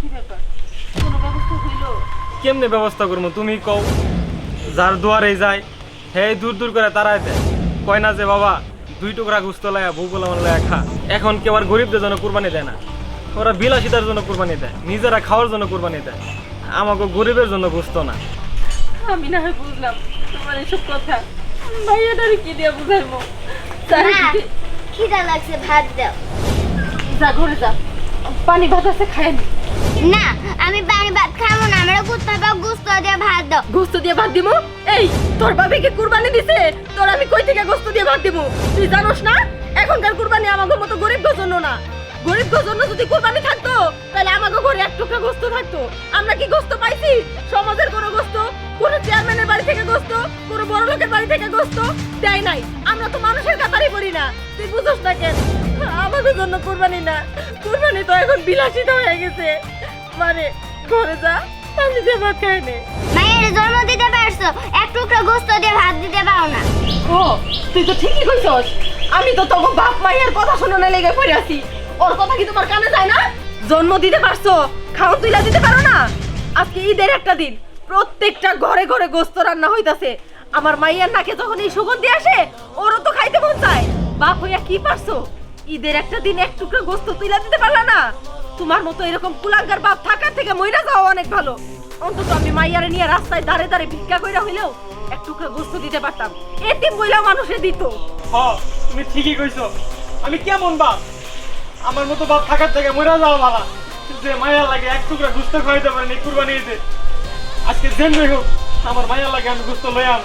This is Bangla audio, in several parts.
কি ব্যাপার? কোনো ব্যবস্থা হইল? কেমনে ব্যবস্থা করব? তুমি কও যার দুয়ারে যায় হে দূর দূর করে তারাই দেয়। কয় না যে বাবা দুই টুকরা গুস্ত লায়া ভূগোল লায়া খা। এখন কেউ আর গরিবদের জন্য কুরবানি দেয় না। ওরা বিলাসিতার জন্য কুরবানি দেয়। নিজেরা খাওয়ার জন্য কুরবানি দেয়। আমাকে গরিবের জন্য গুস্ত না। আমি না হয় বুঝলাম তোমার এসব কথা। ভাইয়াটারে কি দিয়ে বুঝাইবো? খিদা লাগছে ভাত দাও। যা ঘরে যা। পানি ভাত আছে খায় নি, আমি পানি ভাত খাব না, আমরা কুত্তা বা গুস্ত দিয়ে ভাত দাও। গোস্ত দিয়ে ভাত দিমু? এই, তোর বাবা কি কুরবানি দিছে, তোর আমি কই থেকে গোস্ত দিয়ে ভাত দিমু? তুই জানোস না, এখনকার কুরবানি আমাদের মতো গরিব জন্য না। গরিব জন্য যদি কুরবানি থাকতো, তাহলে আমাকে ঘরে এক টুকরা গোস্ত থাকতো। আমরা কি গোস্ত পাইছি? সমাজের কোনো গোস্ত, কোনো চেয়ারম্যানের বাড়ি থেকে গোস্ত, কোনো বড় লোকের বাড়ি থেকে গোস্ত দেয় নাই। আমরা তো মানুষের কাতারই করি না। তুই বুঝোস না কেন? আমাদের জন্য কুরবানি না। কুরবানি তো এখন বিলাসিতা হয়ে গেছে। মানে ঘরে যা আমি দিয়ে ভাত নে মায়ের জন্ম দিতে পারছ এক টুকরো গোস্ত দিয়ে ভাত দিতে পারো না। ও তুই তো ঠিকই কইছস। আমি তো তোকে বাপ মায়ের কথা শোনানো লেগে পড়ে আছি। ওর কথা কি তোমার কানে যায় না? জন্ম দিতে পারছ খাওয়া তুইলা দিতে পারো না। আজকে ঈদের একটা দিন প্রত্যেকটা ঘরে ঘরে গোস্ত রান্না হইতাছে। আমার মাইয়ার নাকে যখন এই সুগন্ধি আসে ওরও তো খাইতে মন চায়। বাপ হইয়া কি পারছ? ঈদের একটা দিন এক টুকরা গোস্ত তুইলা দিতে পারলা না। তোমার মতো এরকম কুলাঙ্গার বাপ থাকার থেকে মইরা যাওয়া অনেক ভালো। অন্তত আমি মাইয়ারে নিয়ে রাস্তায় দাঁড়ে দাঁড়ে ভিক্ষা কইরা হইলেও এক টুকরা গোস্ত দিতে পারতাম। এতিম মহিলা মানুষে দিত। হ, তুমি ঠিকই কইছো। আমি কেমন বাপ? আমার মতো বাপ থাকার থেকে মরে যাওয়া ভালা যে মায়া লাগে এক টুকরা গুস্ত খাইতে পারেনি কুরবানি দিতে আজকে জেন হোক, আমার মায়া লাগে আমি গুস্ত লই আম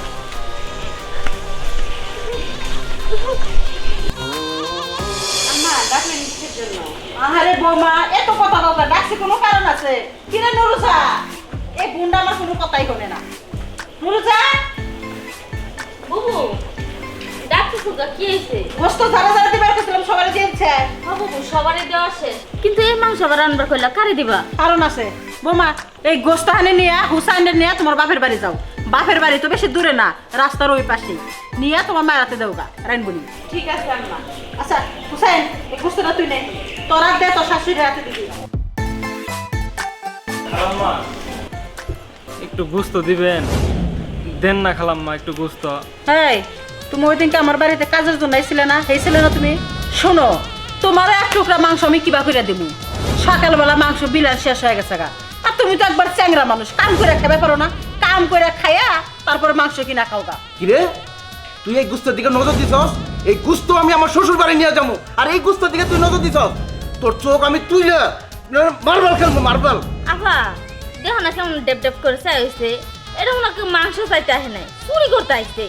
আহারে বৌমা এত কথা বলতে ডাকছি কোনো কারণ আছে? কিরে নুরুজা? এই গুন্ডা আমার কোনো কথাই শোনে না। নুরুজা? বুবু ডাক্তার সুগা কি হয়েছে? গোস্ত ধারা ধারা দিবার করছিলাম সবাই দিয়েছে হ্যাঁ বুবু দেওয়া শেষ কিন্তু এই মাংস আবার আনবার কইলা কারে দিবা? কারণ আছে। বৌমা এই গোস্ত হানে নিয়ে হুসাইনের নিয়ে তোমার বাপের বাড়ি যাও। বাপের বাড়ি তো বেশি দূরে না রাস্তার ওই পাশে। নিয়ে তোমার মায়ের হাতে দেও গা রাইনবুনি ঠিক আছে আম্মা আচ্ছা এই গোস্তটা তুই নে। তোর দে তোর শাশুড়ির হাতে দিবি। খালাম্মা একটু গুস্ত দিবেন। দেন না খালাম্মা একটু গুস্ত। এই তুমি ওই দিনকে আমার বাড়িতে কাজের জন্য আইছিলে না? হয়েছিলে না তুমি? শোনো তোমার এক টুকরা মাংস আমি কিবা করে দেব সকালবেলা মাংস বিলাস শেষ হয়ে গেছে গা। আর তুমি তো একবার চ্যাংরা মানুষ কাম করে খাবে পারো না। করে খাইয়া তারপরে মাংস কিনা খাও গা কিরে? তুই এই গুস্তের দিকে নজর দিছস? এই গুস্ত আমি আমার শ্বশুর বাড়ি নিয়ে যাব। আর এই গুস্তের দিকে তুই নজর দিছস? তোর চোখ আমি তুই মার্বেল খেলব মার্বেল। আফা দেখো না কেমন ডেপ ডেপ করে চাই হয়েছে এটা কেউ মাংস চাইতে আসে নাই চুরি করতে আসছে।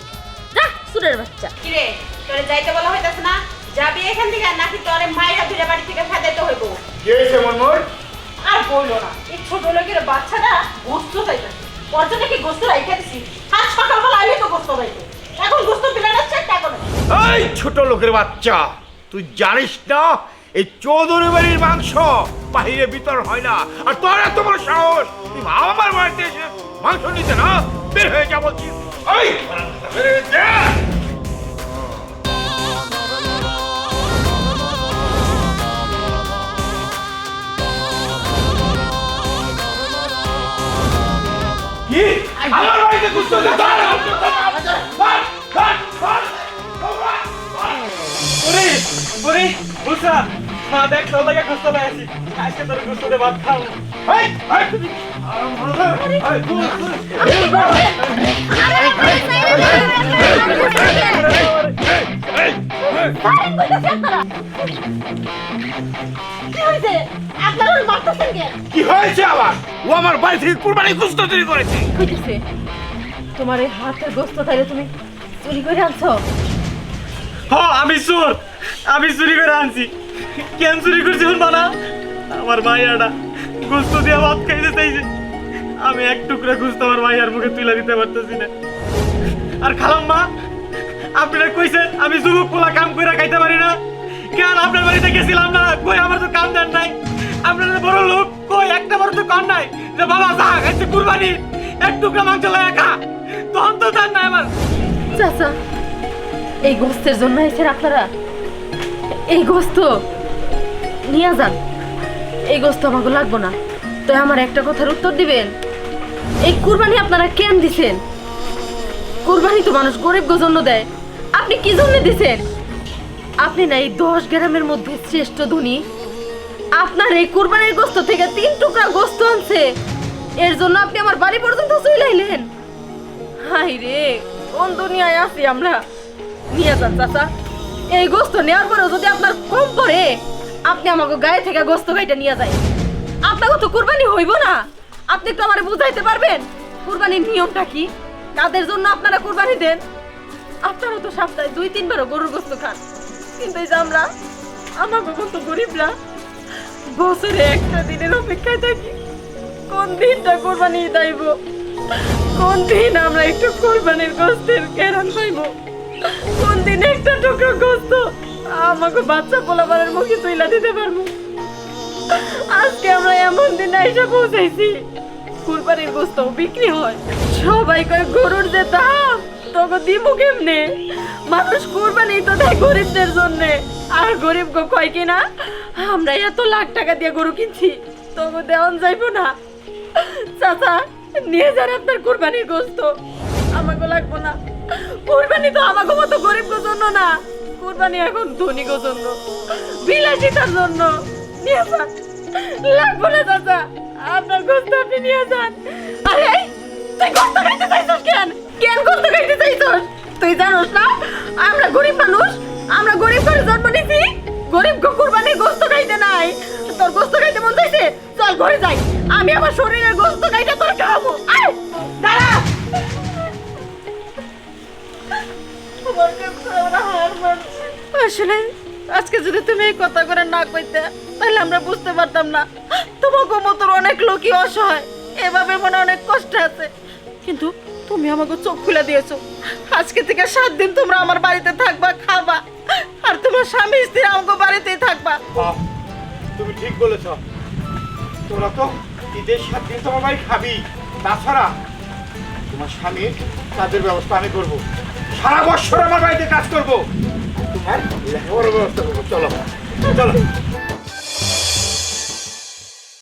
যা চুরের বাচ্চা। কিরে তোরে যাইতে বলা হইতাছে না? যাবি এখান থেকে নাকি তোরে মায়েরা ধীরে বাড়ি থেকে ফাদাইতে হইব? কি হয়েছে মনমোর আর বলল না এই ছোট লোকের বাচ্চাটা গোস্ত চাইতেছে। করে। এই ছোট লোকের বাচ্চা, তুই জানিস না, এই চৌধুরী বাড়ির মাংস বাহিরে বিতর হয় না। আর তোর বড় সাহস, তুই আমার বাড়িতে এসে মাংস নিতে না? বের হয়ে যা যা। কি আমার বাড়িতে ধর, ধর, ধর, ধর, ধর, ধর। ওরে ওরে বুসা দেখ লাগে আজকে তোর দে ভাত খাও এই, এই, কি? হয়েছে আবার? ও আমার বাড়ি থেকে কুরবানি গুস্ত চুরি করেছে। তোমার এই হাতের গোস্ত তাইলে তুমি চুরি করে আনছো? হ আমি চোর। আমি চুরি করে আনছি। কেন চুরি করছি শুনবা না আমার মাইয়াটা গুস্ত দিয়ে ভাত খাইতে চাইছে। আমি এক টুকরা গুস্ত আমার মাইয়ার মুখে তুলে দিতে পারতেছি না। আর খালাম্মা, আপনারা কইছেন আমি যুবক পোলা কাম করে খাইতে পারি না। কেন আপনার বাড়িতে গেছিলাম না? কই আমার তো কাম দেন নাই। আপনারা বড় লোক, কই একটা বড় তো কাম নাই। যে বাবা যা খাইছে কুরবানি, এক টুকরা মাংস লাগা খা। তখন তো দেন নাই আমার। চাচা, এই গোস্তের জন্য এসেছেন আপনারা? এই গোস্ত নিয়ে যান। এই গোস্ত আমাকে লাগবো না। তো আমার একটা কথার উত্তর দিবেন? এই কুরবানি আপনারা কেন দিছেন? কুরবানি তো মানুষ গরিব জন্য দেয়। আপনি কি জন্য দিছেন? আপনি না এই দশ গ্রামের মধ্যে শ্রেষ্ঠ ধনী। আপনার এই কুরবানির গোস্ত থেকে তিন টুকরা গোস্ত আনছে। এর জন্য আপনি আমার বাড়ি পর্যন্ত চলে আইলেন। হাই রে, কোন দুনিয়ায় আছি আমরা? নিয়ে যান, চাচা। এই গোস্ত নেওয়ার পরেও যদি আপনার কম পড়ে আপনি আমাকে গায়ে থেকে গোস্ত গাইটা নিয়ে যায় আপনাকে তো কুরবানি হইব না। আপনি একটু আমারে বুঝাইতে পারবেন? কুরবানির নিয়মটা কি? কাদের জন্য আপনারা কুরবানি দেন? আপনারা তো সপ্তাহে দুই, তিনবারও গরুর গোস্ত খান। কিন্তু এই যে আমরা আমাকে মতো গরিবরা, বছরে একটা দিনের অপেক্ষায় থাকি। কোন দিনটা কোরবানি দাইব কোন দিন আমরা একটু কোরবানির গোস্তের কেরান পাইব? কোন দিন একটা টুকরো গোস্ত আমাকে বাচ্চা পোলাবারের মুখে তুইলা দিতে পারব। আজকে আমরা এমন দিন এসে পৌঁছাইছি, কুরবানির গোস্ত বিক্রি হয়। সবাই কয়, গরুর যে দাম, তোকে দিমু কেমনে? মানুষ কুরবানি তো দেয় গরিবদের জন্য। আর গরিব গো কয় কিনা আমরা এত লাখ টাকা দিয়ে গরু কিনছি, তোকে দেওয়ান যাইবো না। চাচা, নিয়ে যান আপনার কুরবানির গোস্ত আমাকে লাগবো না। কুরবানি তো আমাকে মতো গরিব জন্য না। কুরবানি এখন ধনী জন্য বিলাসিতার জন্য। নিয়ে যান। লাগবো না চাচা। আপনার গোস্ত আপনি নিয়ে যান। আরে, তুই গোস্ত খাইতে চাইছস কেন? কেন গোস্ত খাইতে চাইছস? তুই জানোস না, আমরা গরিব মানুষ, আমরা গরিব করে জন্ম নিছি। গরিব কুরবানির গোস্ত খাইতে নাই। তোর গোস্ত খাইতে মন চাইছে? চল ঘরে যাই। আমি আমার শরীরের গোস্ত খাইতে তোর খাওয়াবো। আসলে? আজকে যদি তুমি এই কথা করে না কইতে, তাহলে আমরা বুঝতে পারতাম না। তোমাকে মতো অনেক লোকই অসহায়। এভাবে মনে অনেক কষ্ট আছে। কিন্তু তুমি আমাকে চোখ খুলে দিয়েছ। আজকে থেকে সাত দিন তোমরা আমার বাড়িতে থাকবা, খাবা। আর তোমার স্বামী, স্ত্রী আমাকে বাড়িতেই থাকবা। তুমি ঠিক বলেছ। তোরা তো ঈদের সাত দিন তোমার বাড়ি খাবি। তাছাড়া তোমার স্বামীর কাজের ব্যবস্থা আমি করব। সারা বছর আমার বাড়িতে কাজ করব। তোমার লেখাপড়ার ব্যবস্থা করব চলো চলো।